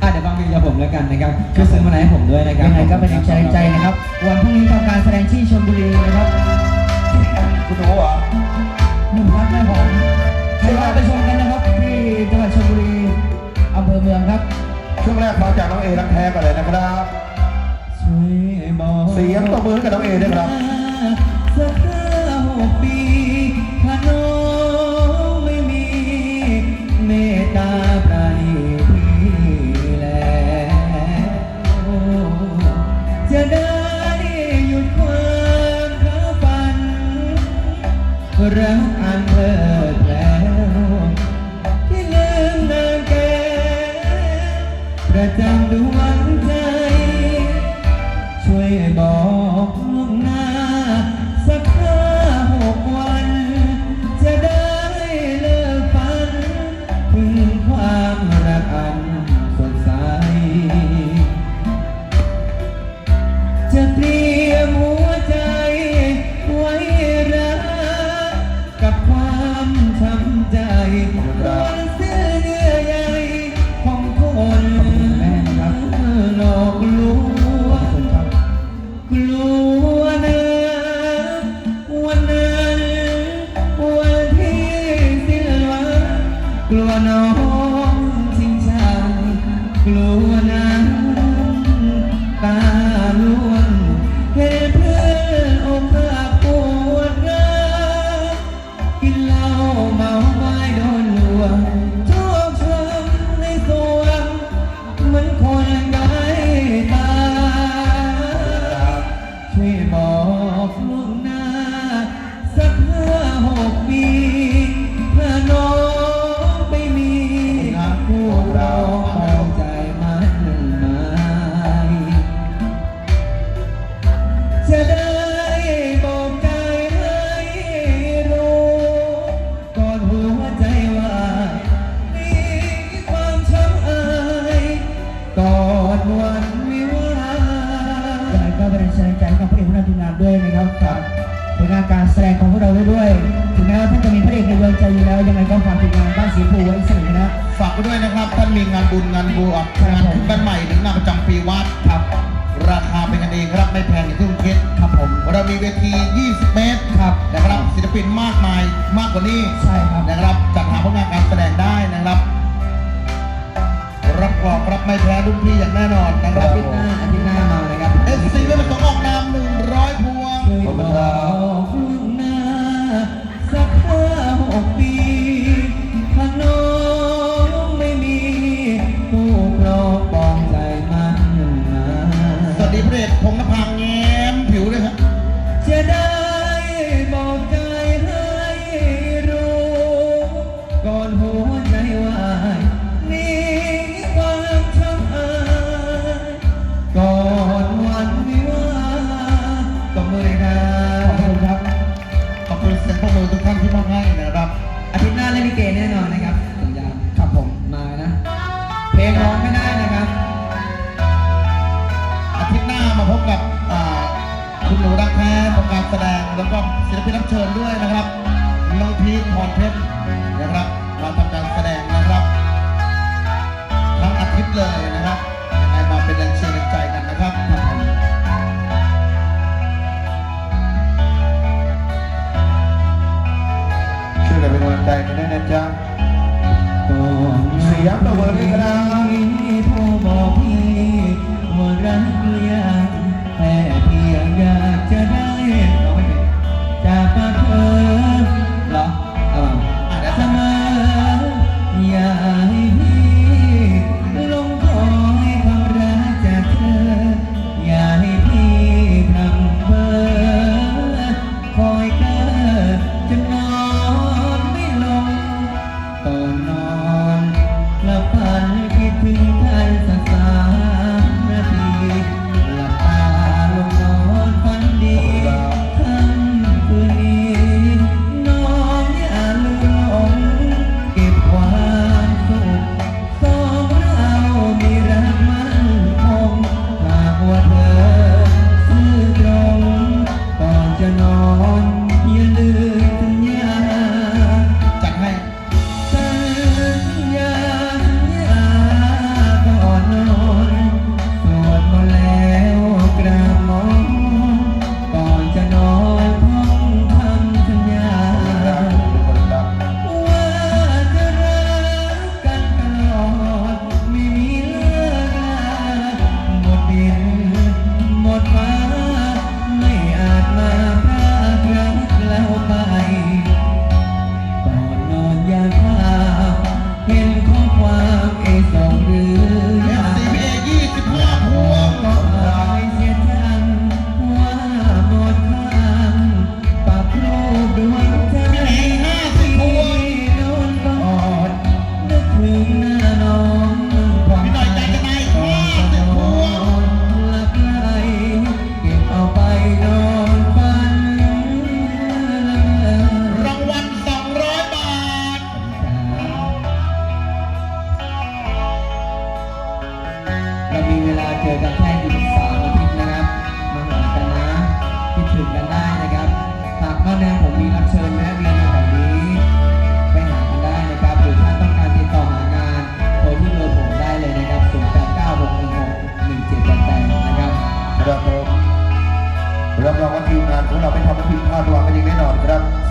อะเดี๋ยวฟังเพลงจากผมแล้วกันนะครับช่วยซื้อมาให้ผมด้วยนะครับยังไงก็เป็นแรงใจนะครับ วันพรุ่งนี้ทำการแสดงที่ชลบุรีนะครับคุณรู้เหรอหนุ่มรักแม่หอมใครว่าไปชมกันนะครับที่จังหวัดชลบุรีอำเภอเมืองครับ ช่วงแรกฟังจากน้องเอรักแท้ก่อนเลยนะครับช่วยบอกเสียงตบมือให้กับน้องเอด้วยครับสักห้าหกปี ก วันวิวาห์ยังไงก็เป็นแรงใจให้กับพระเอกผู้นำทีมงานด้วยนะครับกับผลงานการแสดงของพวกเราด้วยด้วยถึงแม้ว่าท่านจะมีพระเอกในดวงใจอยู่แล้ว ยังไงก็ฝากทีมงานบ้านสีภูไว้เสมอนะฝากไว้ด้วยนะครับท่านมีงานบุญงานบวชงานขึ้นบ้านใหม่หรืองานประจำปีวัดครับ ราคาเป็นกันเองครับไม่แพงอย่างที่คุณคิดครับผมเรามีเวที 20 เมตรครับนะครับศิลปินมากมายมากกว่านี้ใช่ครับนะครับจัด ไม่แพ้รุ่นพี่อย่างแน่นอนนะคอารับทิตย์หน้าอาทิตย์หน้ามานะครับเอสซีไม่ประสงค์ออ เล่นลิเกแน่นอนนะครับสัญญาครับผมมานะ เพลงร้องไม่ได้นะครับอาทิตย์หน้ามาพบกับอ่าคุณหนูรักแท้ทำการแสดงแล้วก็ศิลปินรับเชิญด้วยนะครับน้องพีทพรเพชรนะครับมาทำการแสดงนะครับทั้งอาทิตย์เลยนะครับยังไงมาเป็นแรงเชียร์แรงใจกันนะครับ กันเป็นกำลังใจกันด้วยนะจ๊ะเสียงตบมือให้กันน เราไปทำผิดพลาดหวังกันอีงแน่นอนครับ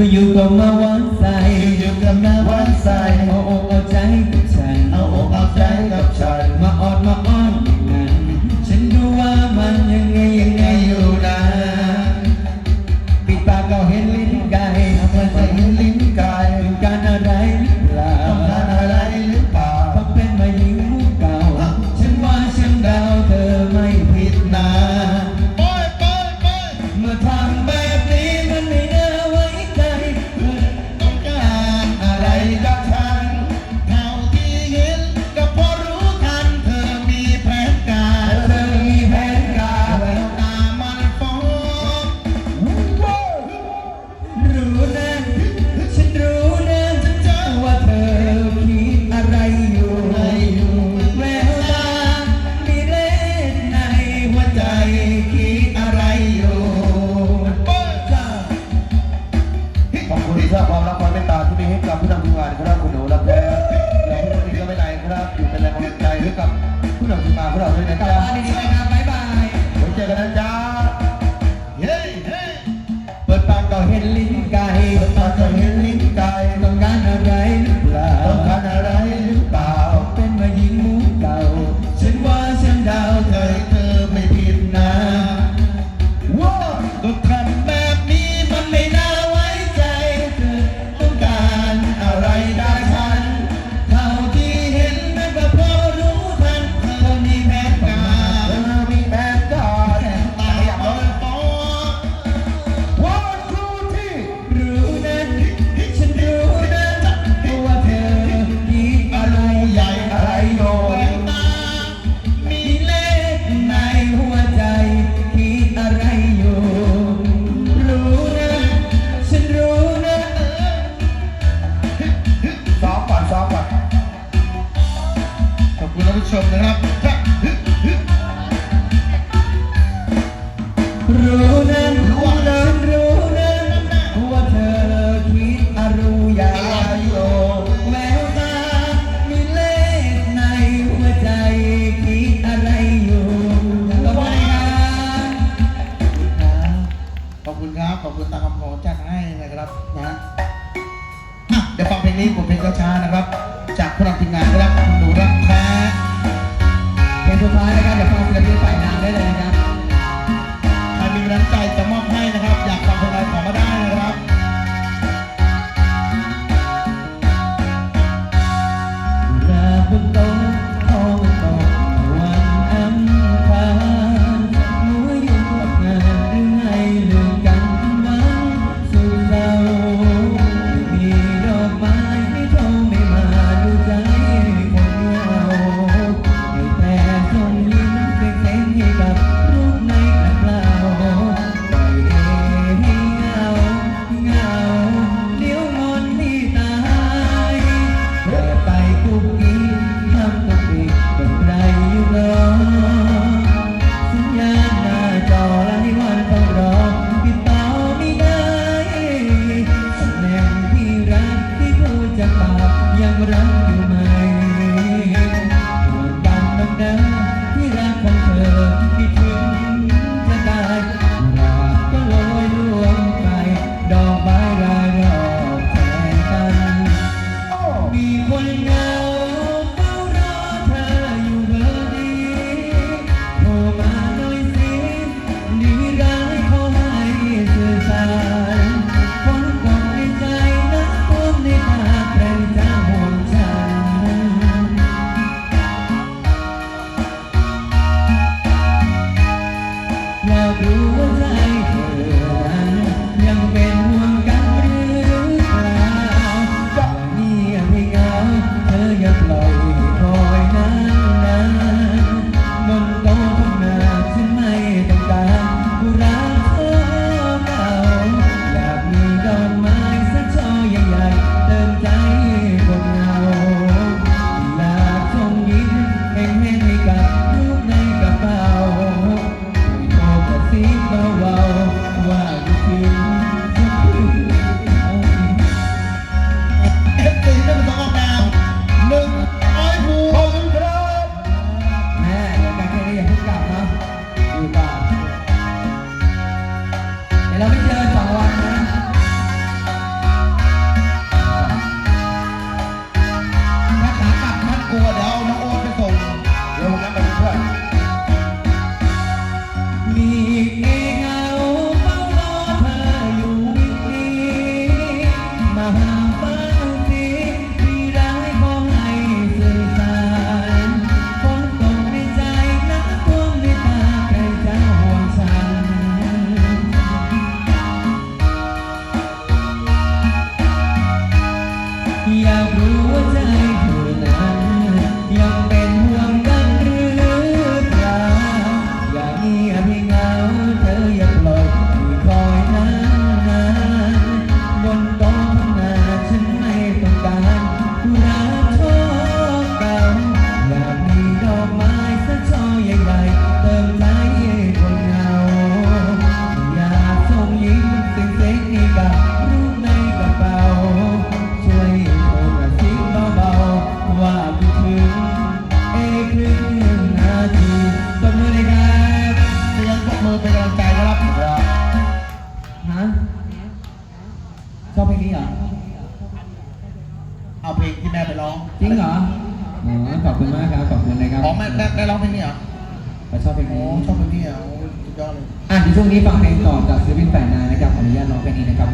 do you my one side ดีครับบ๊ายบายไว้เจอกันนะจ๊ะเฮ้เฮ้เปิดปากก็เห็นลิ้นไก่เปิดปากก็เห็น ชมนะครับรู้นั่นรู้นั่นรู้นั่นว่าเธอคิดอะไรอยาโยแววตา มีเลขในหัวใจคิดอะไรอยู่ขอบคุณครับขอบคุณครับขอบคุณตาคำพอจัดให้นะครับนะเดี๋ยวฟังเพลงนี้บทเพลงช้านะครับ จากพวกเราทีมงานนะครับ เอครึ่งนึ่งนาทีมือเลยครับเสียงตบมือเป็นกใจนะรับฮะชอบเพลงนี้เหรอเอาเพลงที่แม่ไปร้องจริงเหรออ๋อขอบคุณมากครับขอบคุณนะครับอ๋อแม่ได้ได้ร้องเพลงนี้เหรอไปชอบเพลงนี้ชอบเพลงนี้อสุดยอดเลยอะทีวงนี้ฟังเพลงต่อจากศิลปินแปดนายนะครับขออนุญาตร้องเพลงนี้นะครับ